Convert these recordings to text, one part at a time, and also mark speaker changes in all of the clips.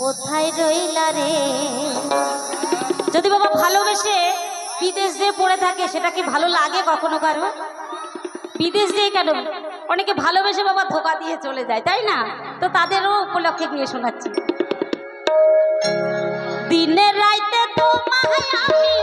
Speaker 1: কোথায় যদি বাবা ভালোবেসে বিদেশ দিয়ে পড়ে থাকে, সেটা কি ভালো লাগে কখনো কারও? বিদেশ দিয়ে কেন? অনেকে ভালোবেসে বাবা ধোকা দিয়ে চলে যায়, তাই না? তো তাদেরও উপলক্ষে গিয়ে শোনাচ্ছি। দিনে রাইতে তোমায় আমি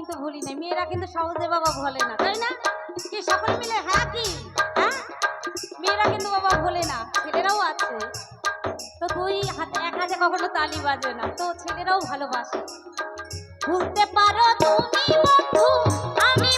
Speaker 1: কিন্তু ভুলি নাই। মেয়েরা কিন্তু সহজে বাবা ভোলে না, তাই না? কি, সকল মিলে? হ্যাঁ কি? হ্যাঁ? মেয়েরা কিন্তু বাবা ভোলে না, ছেলেরাও আছে। তো তুই হাতে, এক হাতে কখনো তালি বাজে না, তো ছেলেরাও ভালোবাসে। ভুলতে পারো তুমি, বন্ধু, আমি